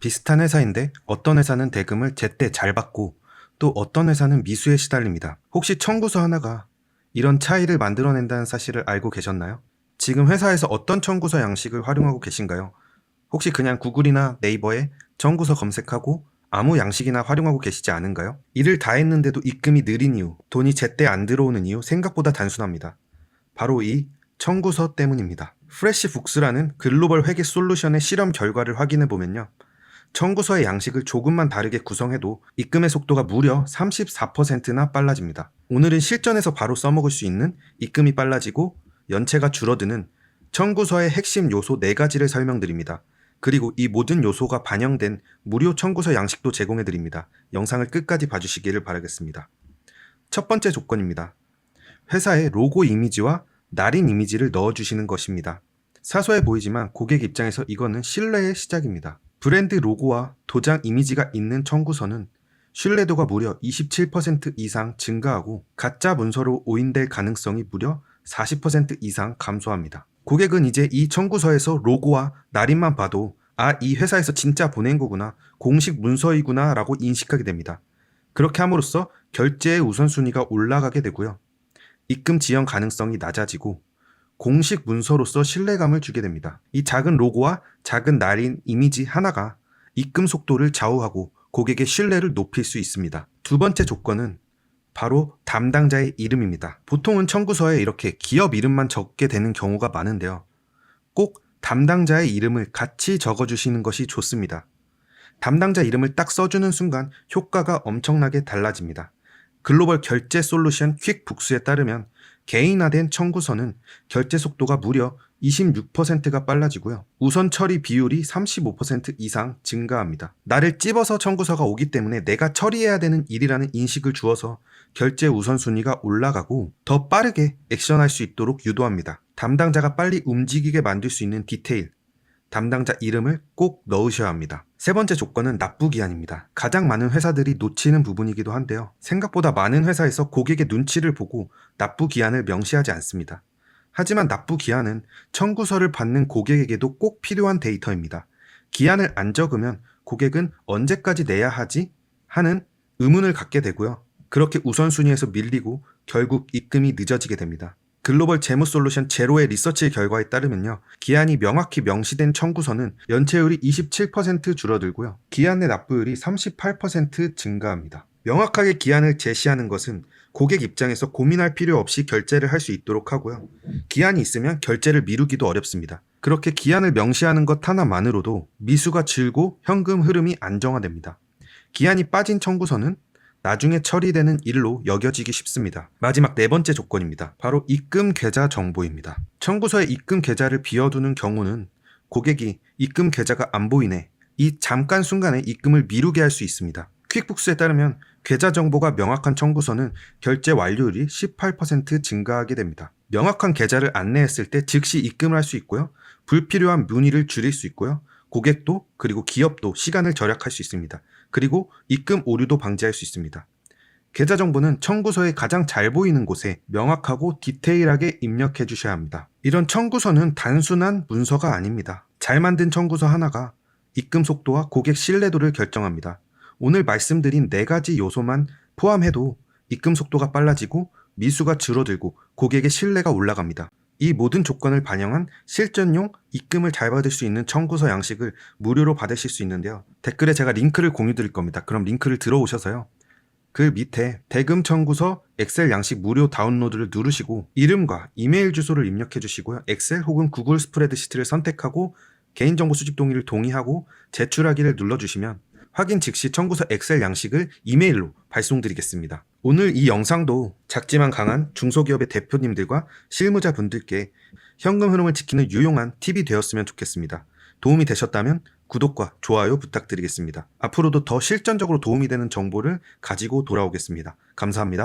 비슷한 회사인데 어떤 회사는 대금을 제때 잘 받고 또 어떤 회사는 미수에 시달립니다. 혹시 청구서 하나가 이런 차이를 만들어낸다는 사실을 알고 계셨나요? 지금 회사에서 어떤 청구서 양식을 활용하고 계신가요? 혹시 그냥 구글이나 네이버에 청구서 검색하고 아무 양식이나 활용하고 계시지 않은가요? 일을 다 했는데도 입금이 느린 이유, 돈이 제때 안 들어오는 이유 생각보다 단순합니다. 바로 이 청구서 때문입니다. 프레시북스라는 글로벌 회계 솔루션의 실험 결과를 확인해 보면요. 청구서의 양식을 조금만 다르게 구성해도 입금의 속도가 무려 34%나 빨라집니다. 오늘은 실전에서 바로 써먹을 수 있는 입금이 빨라지고 연체가 줄어드는 청구서의 핵심 요소 4가지를 설명드립니다. 그리고 이 모든 요소가 반영된 무료 청구서 양식도 제공해 드립니다. 영상을 끝까지 봐주시기를 바라겠습니다. 첫 번째 조건입니다. 회사의 로고 이미지와 날인 이미지를 넣어주시는 것입니다. 사소해 보이지만 고객 입장에서 이거는 신뢰의 시작입니다. 브랜드 로고와 도장 이미지가 있는 청구서는 신뢰도가 무려 27% 이상 증가하고 가짜 문서로 오인될 가능성이 무려 40% 이상 감소합니다. 고객은 이제 이 청구서에서 로고와 날인만 봐도 아, 이 회사에서 진짜 보낸 거구나, 공식 문서이구나 라고 인식하게 됩니다. 그렇게 함으로써 결제의 우선순위가 올라가게 되고요. 입금 지연 가능성이 낮아지고 공식 문서로서 신뢰감을 주게 됩니다. 이 작은 로고와 작은 날인 이미지 하나가 입금 속도를 좌우하고 고객의 신뢰를 높일 수 있습니다. 두 번째 조건은 바로 담당자의 이름입니다. 보통은 청구서에 이렇게 기업 이름만 적게 되는 경우가 많은데요. 꼭 담당자의 이름을 같이 적어주시는 것이 좋습니다. 담당자 이름을 딱 써주는 순간 효과가 엄청나게 달라집니다. 글로벌 결제 솔루션 퀵북스에 따르면 개인화된 청구서는 결제 속도가 무려 26%가 빨라지고요. 우선 처리 비율이 35% 이상 증가합니다. 나를 찝어서 청구서가 오기 때문에 내가 처리해야 되는 일이라는 인식을 주어서 결제 우선순위가 올라가고 더 빠르게 액션할 수 있도록 유도합니다. 담당자가 빨리 움직이게 만들 수 있는 디테일, 담당자 이름을 꼭 넣으셔야 합니다. 세 번째 조건은 납부 기한입니다. 가장 많은 회사들이 놓치는 부분이기도 한데요. 생각보다 많은 회사에서 고객의 눈치를 보고 납부 기한을 명시하지 않습니다. 하지만 납부 기한은 청구서를 받는 고객에게도 꼭 필요한 데이터입니다. 기한을 안 적으면 고객은 언제까지 내야 하지? 하는 의문을 갖게 되고요. 그렇게 우선순위에서 밀리고 결국 입금이 늦어지게 됩니다. 글로벌 재무 솔루션 제로의 리서치 결과에 따르면요. 기한이 명확히 명시된 청구서는 연체율이 27% 줄어들고요. 기한 내 납부율이 38% 증가합니다. 명확하게 기한을 제시하는 것은 고객 입장에서 고민할 필요 없이 결제를 할 수 있도록 하고요. 기한이 있으면 결제를 미루기도 어렵습니다. 그렇게 기한을 명시하는 것 하나만으로도 미수가 줄고 현금 흐름이 안정화됩니다. 기한이 빠진 청구서는 나중에 처리되는 일로 여겨지기 쉽습니다. 마지막 네 번째 조건입니다. 바로 입금 계좌 정보입니다. 청구서에 입금 계좌를 비워두는 경우는 고객이 입금 계좌가 안 보이네. 이 잠깐 순간에 입금을 미루게 할 수 있습니다. 퀵북스에 따르면 계좌 정보가 명확한 청구서는 결제 완료율이 18% 증가하게 됩니다. 명확한 계좌를 안내했을 때 즉시 입금을 할 수 있고요. 불필요한 문의를 줄일 수 있고요. 고객도 그리고 기업도 시간을 절약할 수 있습니다. 그리고 입금 오류도 방지할 수 있습니다. 계좌 정보는 청구서에 가장 잘 보이는 곳에 명확하고 디테일하게 입력해 주셔야 합니다. 이런 청구서는 단순한 문서가 아닙니다. 잘 만든 청구서 하나가 입금 속도와 고객 신뢰도를 결정합니다. 오늘 말씀드린 네 가지 요소만 포함해도 입금 속도가 빨라지고 미수가 줄어들고 고객의 신뢰가 올라갑니다. 이 모든 조건을 반영한 실전용 입금을 잘 받을 수 있는 청구서 양식을 무료로 받으실 수 있는데요. 댓글에 제가 링크를 공유 드릴 겁니다. 그럼 링크를 들어오셔서요. 그 밑에 대금 청구서 엑셀 양식 무료 다운로드를 누르시고 이름과 이메일 주소를 입력해 주시고요. 엑셀 혹은 구글 스프레드시트를 선택하고 개인정보 수집 동의를 동의하고 제출하기를 눌러주시면 확인 즉시 청구서 엑셀 양식을 이메일로 발송드리겠습니다. 오늘 이 영상도 작지만 강한 중소기업의 대표님들과 실무자분들께 현금 흐름을 지키는 유용한 팁이 되었으면 좋겠습니다. 도움이 되셨다면 구독과 좋아요 부탁드리겠습니다. 앞으로도 더 실전적으로 도움이 되는 정보를 가지고 돌아오겠습니다. 감사합니다.